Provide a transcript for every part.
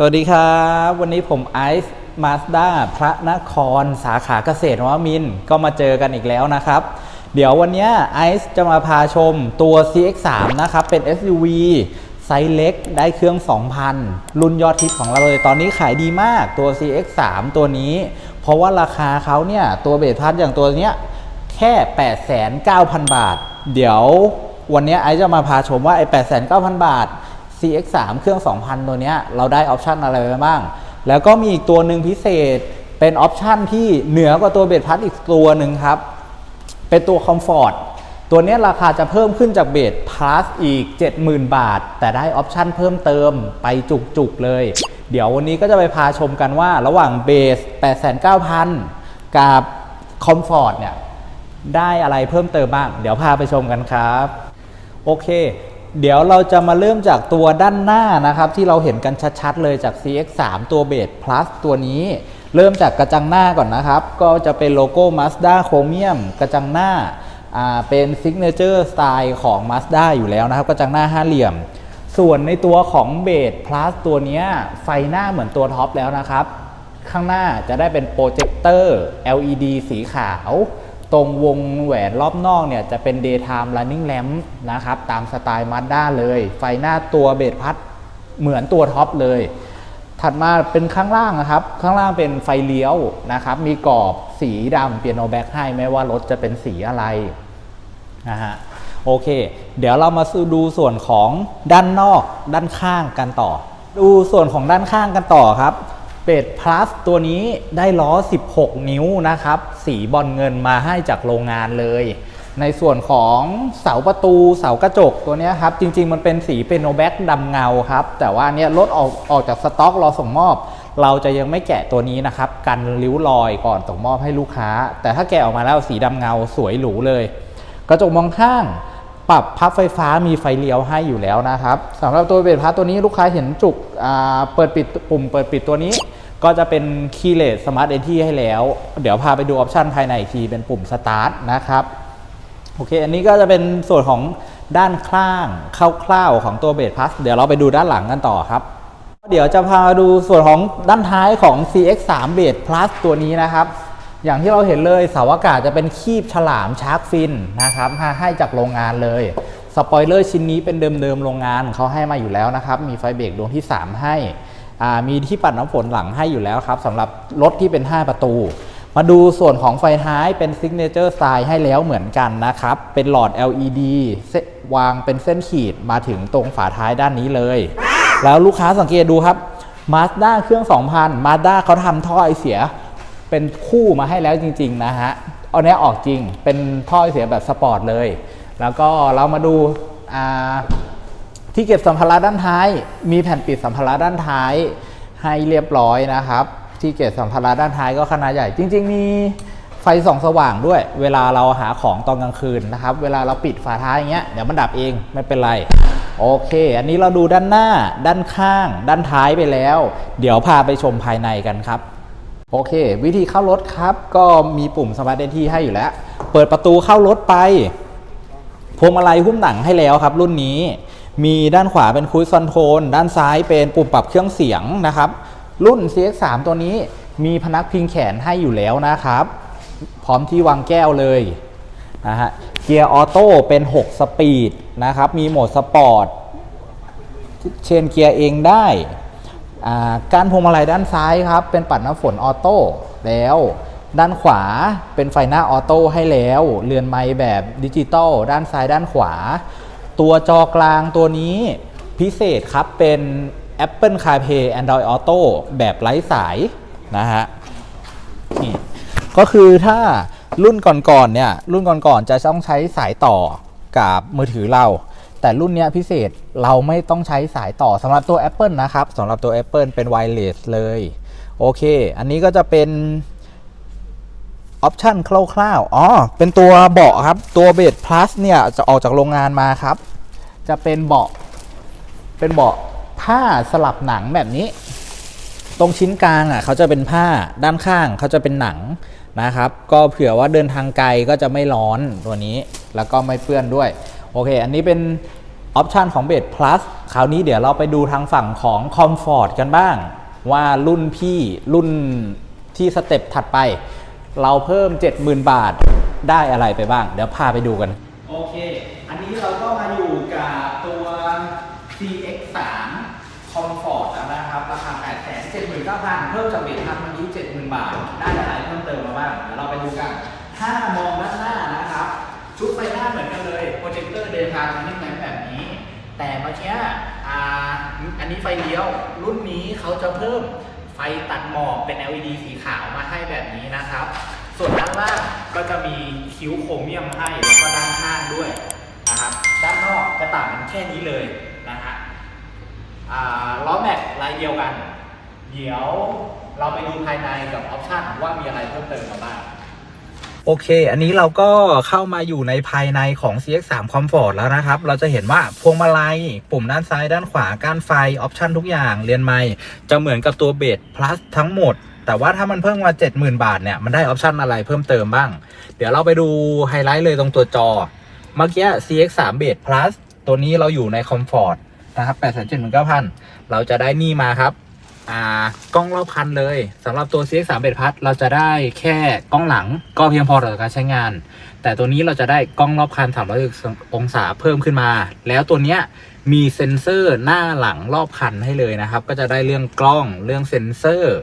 สวัสดีครับ วันนี้ผมไอซ์มาสด้าพระนครสาขาเกษตรวมินก็มาเจอกันอีกแล้วนะครับ เดี๋ยววันนี้ไอซ์จะมาพาชมตัว CX3 นะครับ เป็น SUV ไซส์เล็กได้เครื่อง 2,000 รุ่นยอดฮิตของเราเลย ตอนนี้ขายดีมากตัว CX3 ตัวนี้ เพราะว่าราคาเขาเนี่ย ตัวเบสพัทอย่างตัวเนี้ยแค่ 8,900บาท เดี๋ยววันนี้ไอซ์จะมาพาชมว่าไอ้8,900บาท CX3 เครื่อง 2,000 ตัวเนี้ยเราได้ออปชันอะไรไปบ้าง แล้วก็มีอีกตัวหนึ่งพิเศษเป็นออปชันที่เหนือกว่าตัวเบสพัทอีกตัวหนึ่งครับ เป็นตัวคอมฟอร์ตตัวนี้ราคาจะเพิ่มขึ้นจากเบสพลัสอีก 70,000 บาท แต่ได้ออปชันเพิ่มเติมไปจุกๆเลย เดี๋ยววันนี้ก็จะไปพาชมกันว่าระหว่างเบส 89,000 กับคอมฟอร์ตเนี่ยได้อะไรเพิ่มเติมบ้าง เดี๋ยวพาไปชมกันครับ โอเค เดี๋ยวเราจะมาเริ่มจากตัวด้านหน้านะครับ ที่เราเห็นกันชัดๆเลยจาก CX3 ตัวเบส plus ตัวนี้ เริ่มจากกระจังหน้าก่อนนะครับ ก็จะเป็นโลโก้ Mazda Chromium กระจังหน้าเป็น Signature Style ของ Mazda อยู่แล้วนะครับ กระจังหน้าห้าเหลี่ยม ส่วนในตัวของเบส plus ตัวนี้ไฟหน้าเหมือนตัวท็อปแล้วนะครับ ข้างหน้าจะได้เป็นโปรเจคเตอร์ LED สีขาว ตรงวงแหวนรอบนอกเนี่ยจะเป็น daytime running lamp นะครับ ตามสไตล์ Mazda เลย ไฟหน้าตัวเบสพัดเหมือนตัวท็อปเลย ถัดมาเป็นข้างล่างนะครับ ข้างล่างเป็นไฟเลี้ยวนะครับ มีกรอบสีดำเปียโนแบ็กให้ไม่ว่ารถจะเป็นสีอะไรนะฮะโอเค เดี๋ยวเรามาดูส่วนของด้านนอกด้านข้างกันต่อ ดูส่วนของด้านข้างกันต่อครับ เปด plus ตัวนี้ได้ล้อ 16 นิ้วนะครับ สีบอลเงินมาให้จากโรงงานเลย ในส่วนของเสาประตูเสากระจกตัวนี้ครับ จริง ๆ มันเป็นสีเป็นโนแบ็กดำเงาครับ แต่ว่าเนี้ยรถออกออกจากสต็อกรอส่งมอบ เราจะยังไม่แกะตัวนี้นะครับ กันริ้วรอยก่อนส่งมอบให้ลูกค้า แต่ถ้าแกะออกมาแล้วสีดำเงาสวยหรูเลย กระจกมองข้างปรับพับไฟฟ้ามีไฟเลี้ยวให้อยู่แล้วนะครับสำหรับตัวเบรพัทตัวนี้ลูกค้าเห็นจุกอ่าเปิดปิดปุ่มเปิดปิดตัวนี้ ก็จะเป็นคีย์เลสสมาร์ทเอที่ให้แล้ว เดี๋ยวพาไปดูออปชันภายในอีกทีเป็นปุ่มสตาร์ทนะครับ โอเค อันนี้ก็จะเป็นส่วนของด้านข้างคร่าวๆของตัวเบสพัสเดี๋ยวเราไปดูด้านหลังกันต่อครับ เดี๋ยวจะพาดูส่วนของด้านท้ายของ CX3 b a s e Plus ตัวนี้นะครับ อย่างที่เราเห็นเลยเสาอากาศจะเป็นคีบฉลามชาร์กฟินนะครับให้จากโรงงานเลยสปอยเลอร์ชิ้นนี้เป็นเดิมๆโรงงานเขาให้มาอยู่แล้วนะครับ มีไฟเบรกดวงที่ 3 ให้ มีที่ปัดน้ำฝนหลังให้อยู่แล้วครับสำหรับรถที่เป็น 5 ประตู มาดูส่วนของไฟท้ายเป็น Signature Style ให้แล้วเหมือนกันนะครับ เป็นหลอด LED เส้นวางเป็นเส้นขีดมาถึงตรงฝาท้ายด้านนี้เลย แล้วลูกค้าสังเกตดูครับ Mazda เครื่อง 2,000 Mazda เขาทำท่อไอเสียเป็นคู่มาให้แล้วจริง ๆ นะฮะเอาเนี้ยออกจริงเป็นท่อไอเสียแบบสปอร์ตเลย แล้วก็เรามาดูอ่า ที่เก็บสัมภาระด้านท้าย มีแผ่นปิดสัมภาระด้านท้ายให้เรียบร้อยนะครับ ที่เก็บสัมภาระด้านท้ายก็ขนาดใหญ่ จริง ๆ มีไฟส่องสว่างด้วย เวลาเราหาของตอนกลางคืนนะครับ เวลาเราปิดฝาท้ายอย่างเงี้ยเดี๋ยวมันดับเองไม่เป็นไร โอเค อันนี้เราดูด้านหน้า ด้านข้าง ด้านท้ายไปแล้ว เดี๋ยวพาไปชมภายในกันครับ โอเค วิธีเข้ารถครับ ก็มีปุ่มสมาร์ทเดนที่ให้อยู่แล้ว เปิดประตูเข้ารถไปพวงมาลัยหุ้มหนังให้แล้วครับ รุ่นนี้ มีด้านขวาเป็นคุยซอนโทนด้านซ้ายเป็นปุ่มปรับเครื่องเสียงนะครับ รุ่น CX3 ตัวนี้มีพนักพิงแขนให้อยู่แล้วนะครับ พร้อมที่วางแก้วเลยนะฮะเกียร์ออโต้เป็น 6 สปีดนะครับ มีโหมดสปอร์ตเชนเกียร์เองได้การพวงมาลัยด้านซ้ายครับ เป็นปัดน้ำฝนออโต้แล้วด้านขวาเป็นไฟหน้าออโต้ให้แล้ว เรือนไม้แบบดิจิตอลด้านซ้ายด้านขวา ตัวจอกลางตัวนี้พิเศษครับเป็น Apple CarPlay Android Auto แบบไร้สายนะฮะนี่ก็คือถ้ารุ่นก่อนๆเนี่ยรุ่นก่อนๆจะต้องใช้สายต่อกับมือถือเรา แต่รุ่นนี้พิเศษเราไม่ต้องใช้สายต่อสำหรับตัว Apple นะครับสำหรับตัว Apple เป็น wireless เลย โอเค อันนี้ก็จะเป็น ออปชันคร่าวๆ อ๋อ เป็นตัวเบาะครับ ตัวเบส plus เนี่ยจะออกจากโรงงานมาครับ จะเป็นเบาะ เป็นเบาะผ้าสลับหนังแบบนี้ ตรงชิ้นกลางอะเขาจะเป็นผ้า ด้านข้างเขาจะเป็นหนังนะครับ ก็เผื่อว่าเดินทางไกลก็จะไม่ร้อนตัวนี้ แล้วก็ไม่เปื้อนด้วย โอเค อันนี้เป็นออปชันของเบส plus คราวนี้เดี๋ยวเราไปดูทางฝั่งของคอมฟอร์ตกันบ้าง ว่ารุ่นพี่รุ่นที่สเต็ปถัดไป เราเพิ่ม 70,000 บาทได้อะไรไปบ้าง เดี๋ยวพาไปดูกัน โอเค อันนี้เราก็มาอยู่กับตัว CX3 Comfort แล้วนะครับ ราคา 8 7 9 0 0 0 เพิ่มจากเบสทันเมื่อกี้70,000 บาท ได้อะไรเพิ่มเติมมาบ้างเดี๋ยวเราไปดูกัน ถ้ามองด้านหน้านะครับ ชุดไฟหน้าเหมือนกันเลย โปรเจคเตอร์เดย์ทางนิ่งแมแบบนี้ แต่เมื่อกี้าอันนี้ไฟเลี้ยว รุ่นนี้เขาจะเพิ่ม ไฟตัดหมอกเป็น LED สีขาวมาให้แบบนี้นะครับ ส่วนด้านล่างก็จะมีคิ้วโครเมียมให้แล้วก็ด้านข้างด้วยนะครับ ด้านนอกจะต่างกันแค่นี้เลยนะฮะล้อแม็กลายเดียวกัน เดี๋ยวเราไปดูภายในกับออปชันว่ามีอะไรเพิ่มเติมมาบ้าง โอเค อันนี้เราก็เข้ามาอยู่ในภายในของ CX3 Comfort แล้วนะครับ เราจะเห็นว่าพวงมาลัย ปุ่มด้านซ้ายด้านขวาก้านไฟ ออปชันทุกอย่างเรียนไม่จะเหมือนกับตัวเบส plus ทั้งหมด แต่ว่าถ้ามันเพิ่มมา 70,000 บาทเนี่ย มันได้ออปชันอะไรเพิ่มเติมบ้าง เดี๋ยวเราไปดูไฮไลท์เลยตรงตัวจอ เมื่อกี้ CX3 Base Plus ตัวนี้เราอยู่ใน Comfort นะครับ879,000 เราจะได้นี่มาครับ อ่ากล้องรอบคันเลยสำหรับตัว CX3 เบ Plus เราจะได้แค่กล้องหลังก็เพียงพอต่อการใช้งาน แต่ตัวนี้เราจะได้กล้องรอบคัน360องศาเพิ่มขึ้นมา แล้วตัวเนี้ยมีเซ็นเซอร์หน้าหลังรอบคันให้เลยนะครับ ก็จะได้เรื่องกล้องเรื่องเซ็นเซอร์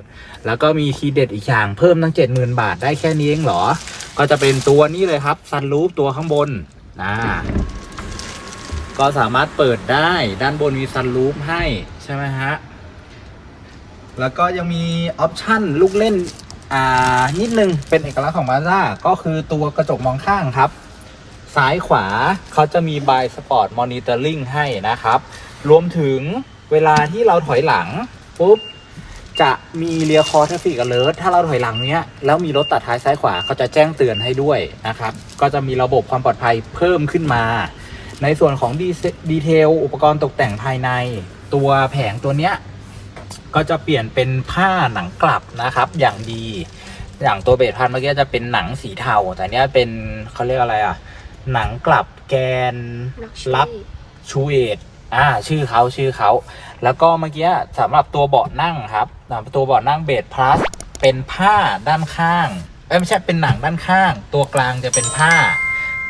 แล้วก็มีทีเด็ดอีกอย่างเพิ่มตั้ง 70,000 บาทได้แค่นี้เองเหรอ ก็จะเป็นตัวนี้เลยครับซันรูฟตัวข้างบนนะก็สามารถเปิดได้ด้านบนมีซันรูฟให้ใช่ไหมฮะ แล้วก็ยังมีออปชั่นลูกเล่นอ่านิดนึงเป็นเอกลักษณ์ของ Mazda ก็คือตัวกระจกมองข้างครับ ซ้ายขวาเขาจะมี by sport monitoring ให้นะครับ รวมถึงเวลาที่เราถอยหลังปุ๊บจะมีเรียคอ traffic alert ถ้าเราถอยหลังเนี้ยแล้วมีรถตัดท้ายซ้ายขวาเขาจะแจ้งเตือนให้ด้วยนะครับ ก็จะมีระบบความปลอดภัยเพิ่มขึ้นมา ในส่วนของดีเซดีเทลอุปกรณ์ตกแต่งภายใน ตัวแผงตัวเนี้ย ก็จะเปลี่ยนเป็นผ้าหนังกลับนะครับ อย่างดี อย่างตัวเบสพันเมื่อกี้จะเป็นหนังสีเทา แต่เนี้ยเป็นเขาเรียกอะไรอะ หนังกลับแกนรับชูเอทอ่าชื่อเขาชื่อเขา แล้วก็เมื่อกี้สำหรับตัวเบาะนั่งครับสำหรับตัวเบาะนั่งเบสพลัสเป็นผ้าด้านข้างเอ้ยไม่ใช่เป็นหนังด้านข้าง ตัวกลางจะเป็นผ้า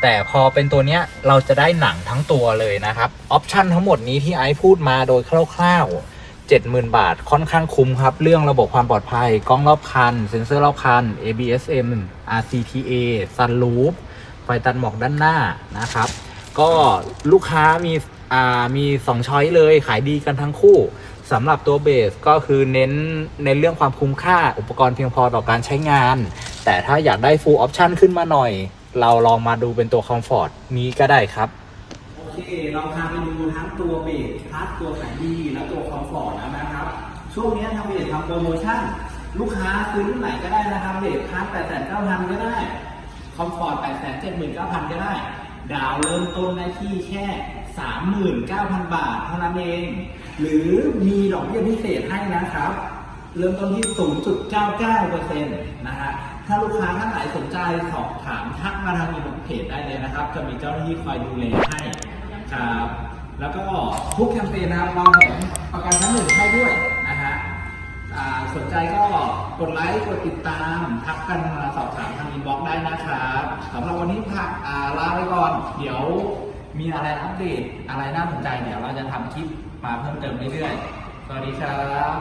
แต่พอเป็นตัวเนี้ยเราจะได้หนังทั้งตัวเลยนะครับ ออปชันทั้งหมดนี้ที่ไอซ์พูดมาโดยคร่าวๆ 70,000 บาทค่อนข้างคุ้มครับ เรื่องระบบความปลอดภัย กล้องรอบคัน เซ็นเซอร์รอบคัน ABSM RCTA Sunroof ไฟตัดหมอกด้านหน้านะครับ ก็ลูกค้ามีอ่ามีสองช้อยเลยขายดีกันทั้งคู่สำหรับตัวเบสก็คือเน้นในเรื่องความคุ้มค่าอุปกรณ์เพียงพอต่อการใช้งาน แต่ถ้าอยากได้ full option ขึ้นมาหน่อย เราลองมาดูเป็นตัว comfort นี้ก็ได้ครับ เค เราพาไปดูทั้งตัวเบสพลัสตัวขายดีและตัว comfort แล้วนะครับ ช่วงนี้ทางเบสทำโปรโมชั่น ลูกค้าซื้อรุ่นไหนก็ได้นะครับเบสพลัส8 9 0 0 0ก็ได้ คอมฟอร์ต8 7 9 0 0 0ก็ได้ ดาวเริ่มต้นได้ที่แค่39,000บาทเท่านั้นเอง หรือมีดอกเบี้ยพิเศษให้นะครับ เริ่มต้นที่ 0.99%นะฮะถ้าลูกค้าท่านไหนสนใจสอบถามทักมาทางอินเพจได้เลยนะครับ จะมีเจ้าหน้าที่คอยดูแลให้ ครับ แล้วก็ทุกแคมเปญนะครับเราแถมประกันชั้นหนึ่งให้ด้วยนะฮะสนใจก็กดไลค์กดติดตามทักกันมาสอบถามทางอินบ็อกซ์ได้นะครับสำหรับวันนี้พักลาไปก่อน เดี๋ยวมีอะไรอัปเดตอะไรน่าสนใจเดี๋ยวเราจะทำคลิปมาเพิ่มเติมเรื่อยๆ สวัสดีครับ